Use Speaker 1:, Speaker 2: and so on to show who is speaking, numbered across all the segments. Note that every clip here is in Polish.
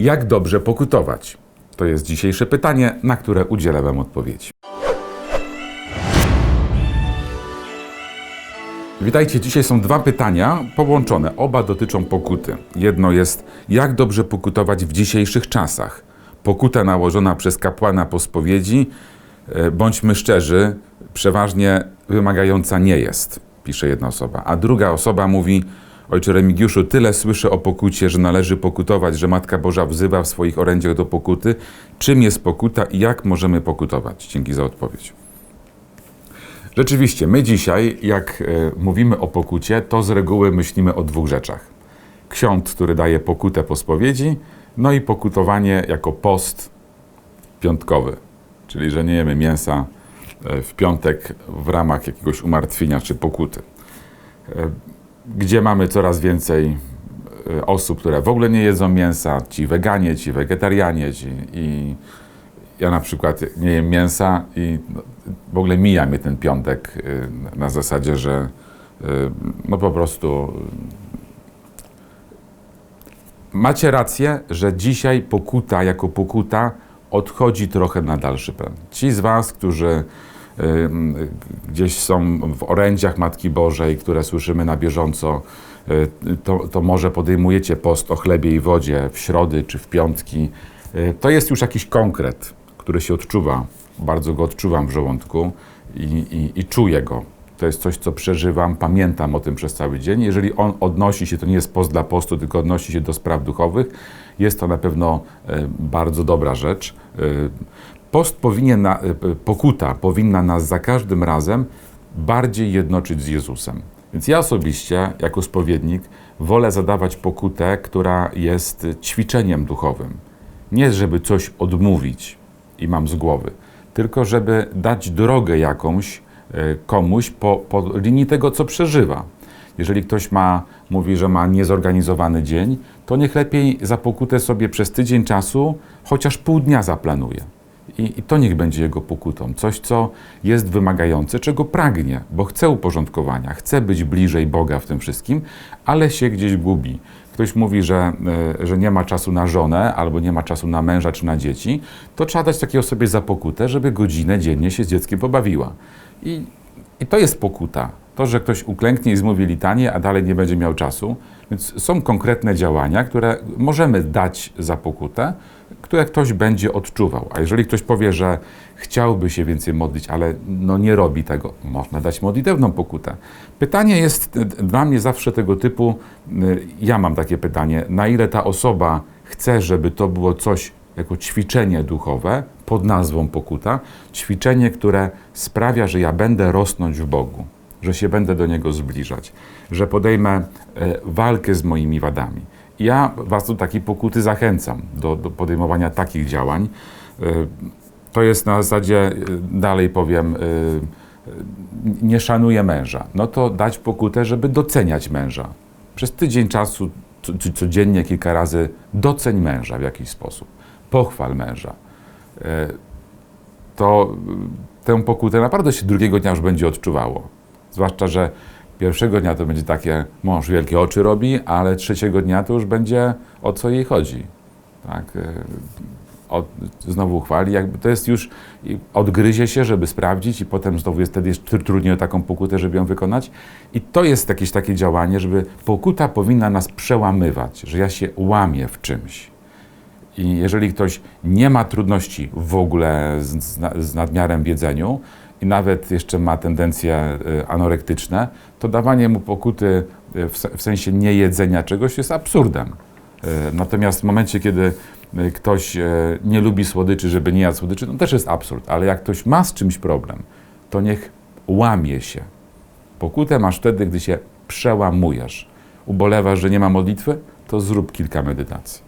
Speaker 1: Jak dobrze pokutować? To jest dzisiejsze pytanie, na które udzielę Wam odpowiedzi. Witajcie, dzisiaj są dwa pytania połączone. Oba dotyczą pokuty. Jedno jest, jak dobrze pokutować w dzisiejszych czasach? Pokuta nałożona przez kapłana po spowiedzi, e, bądźmy szczerzy, przeważnie wymagająca nie jest, pisze jedna osoba. A druga osoba mówi, Ojcze Remigiuszu, tyle słyszę o pokucie, że należy pokutować, że Matka Boża wzywa w swoich orędziach do pokuty. Czym jest pokuta i jak możemy pokutować? Dzięki za odpowiedź. Rzeczywiście, my dzisiaj, jak e, mówimy o pokucie, to z reguły myślimy o dwóch rzeczach. Ksiądz, który daje pokutę po spowiedzi, no i pokutowanie jako post piątkowy, czyli że nie jemy mięsa e, w piątek w ramach jakiegoś umartwienia czy pokuty. E, Gdzie mamy coraz więcej e, osób, które w ogóle nie jedzą mięsa, ci weganie, ci wegetarianie, ci, i ja na przykład nie jem mięsa i no, w ogóle mija mnie ten piątek y, na zasadzie, że y, no po prostu macie rację, że dzisiaj pokuta jako pokuta odchodzi trochę na dalszy plan. Ci z Was, którzy gdzieś są w orędziach Matki Bożej, które słyszymy na bieżąco, y, to, to może podejmujecie post o chlebie i wodzie w środy czy w piątki. Y, To jest już jakiś konkret, który się odczuwa. Bardzo go odczuwam w żołądku i, i, i czuję go. To jest coś, co przeżywam, pamiętam o tym przez cały dzień. Jeżeli on odnosi się, to nie jest post dla postu, tylko odnosi się do spraw duchowych, jest to na pewno e, bardzo dobra rzecz. E, Post powinien, e, pokuta powinna nas za każdym razem bardziej jednoczyć z Jezusem. Więc ja osobiście, jako spowiednik, wolę zadawać pokutę, która jest ćwiczeniem duchowym. Nie, żeby coś odmówić i mam z głowy, tylko żeby dać drogę jakąś komuś po, po linii tego, co przeżywa. Jeżeli ktoś ma, mówi, że ma niezorganizowany dzień, to niech lepiej za pokutę sobie przez tydzień czasu chociaż pół dnia zaplanuje. I, I to niech będzie jego pokutą. Coś, co jest wymagające, czego pragnie, bo chce uporządkowania, chce być bliżej Boga w tym wszystkim, ale się gdzieś gubi. Ktoś mówi, że, e, że nie ma czasu na żonę, albo nie ma czasu na męża czy na dzieci, to trzeba dać takiej osobie za pokutę, żeby godzinę dziennie się z dzieckiem pobawiła. I, i to jest pokuta. To, że ktoś uklęknie i zmówi litanię, a dalej nie będzie miał czasu. Więc są konkretne działania, które możemy dać za pokutę, które ktoś będzie odczuwał. A jeżeli ktoś powie, że chciałby się więcej modlić, ale no nie robi tego, można dać modlitewną pokutę. Pytanie jest dla mnie zawsze tego typu, y, ja mam takie pytanie, na ile ta osoba chce, żeby to było coś jako ćwiczenie duchowe pod nazwą pokuta, ćwiczenie, które sprawia, że ja będę rosnąć w Bogu, że się będę do Niego zbliżać, że podejmę e, walkę z moimi wadami. Ja Was do takiej pokuty zachęcam, do, do podejmowania takich działań. E, To jest na zasadzie, e, dalej powiem, nie szanuję męża. No to dać pokutę, żeby doceniać męża. Przez tydzień czasu, co- co- codziennie kilka razy doceń męża w jakiś sposób. Pochwal męża. To tę pokutę naprawdę się drugiego dnia już będzie odczuwało. Zwłaszcza, że pierwszego dnia to będzie takie, mąż wielkie oczy robi, ale trzeciego dnia to już będzie o co jej chodzi. Tak? e, znowu chwali, jakby to jest już, odgryzie się, żeby sprawdzić i potem znowu jest wtedy jest tr- trudniej o taką pokutę, żeby ją wykonać. I to jest jakieś takie działanie, żeby pokuta powinna nas przełamywać, że ja się łamię w czymś. I jeżeli ktoś nie ma trudności w ogóle z, z, z nadmiarem w jedzeniu i nawet jeszcze ma tendencje y, anorektyczne, to dawanie mu pokuty y, w, se- w sensie niejedzenia czegoś jest absurdem. Y, Natomiast w momencie, kiedy ktoś nie lubi słodyczy, żeby nie jadł słodyczy, to też jest absurd. Ale jak ktoś ma z czymś problem, to niech łamie się. Pokutę masz wtedy, gdy się przełamujesz. Ubolewasz, że nie ma modlitwy, to zrób kilka medytacji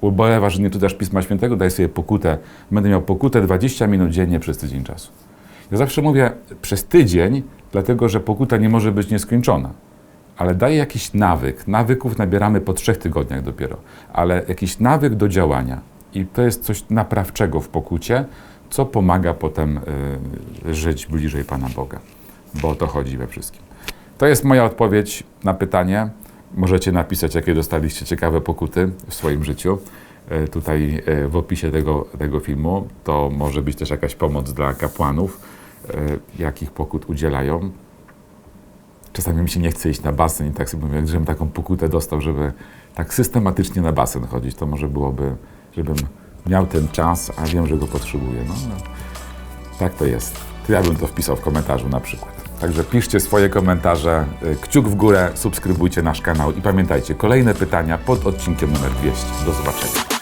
Speaker 1: ubolewasz, że nie czytasz Pisma Świętego, daj sobie pokutę. Będę miał pokutę 20 minut dziennie przez tydzień czasu. Ja zawsze mówię przez tydzień, dlatego że pokuta nie może być nieskończona. Ale daj jakiś nawyk. Nawyków nabieramy po trzech tygodniach dopiero. Ale jakiś nawyk do działania. I to jest coś naprawczego w pokucie, co pomaga potem y, żyć bliżej Pana Boga. Bo o to chodzi we wszystkim. To jest moja odpowiedź na pytanie. Możecie napisać, jakie dostaliście ciekawe pokuty w swoim życiu. e, tutaj e, w opisie tego, tego filmu. To może być też jakaś pomoc dla kapłanów, jakich pokut udzielają. Czasami mi się nie chce iść na basen i tak sobie mówię, żebym taką pokutę dostał, żeby tak systematycznie na basen chodzić, to może byłoby, żebym miał ten czas, a wiem, że go potrzebuję. No, no. Tak to jest. To ja bym to wpisał w komentarzu na przykład. Także piszcie swoje komentarze, y, kciuk w górę, subskrybujcie nasz kanał i pamiętajcie, kolejne pytania pod odcinkiem numer 200. Do zobaczenia.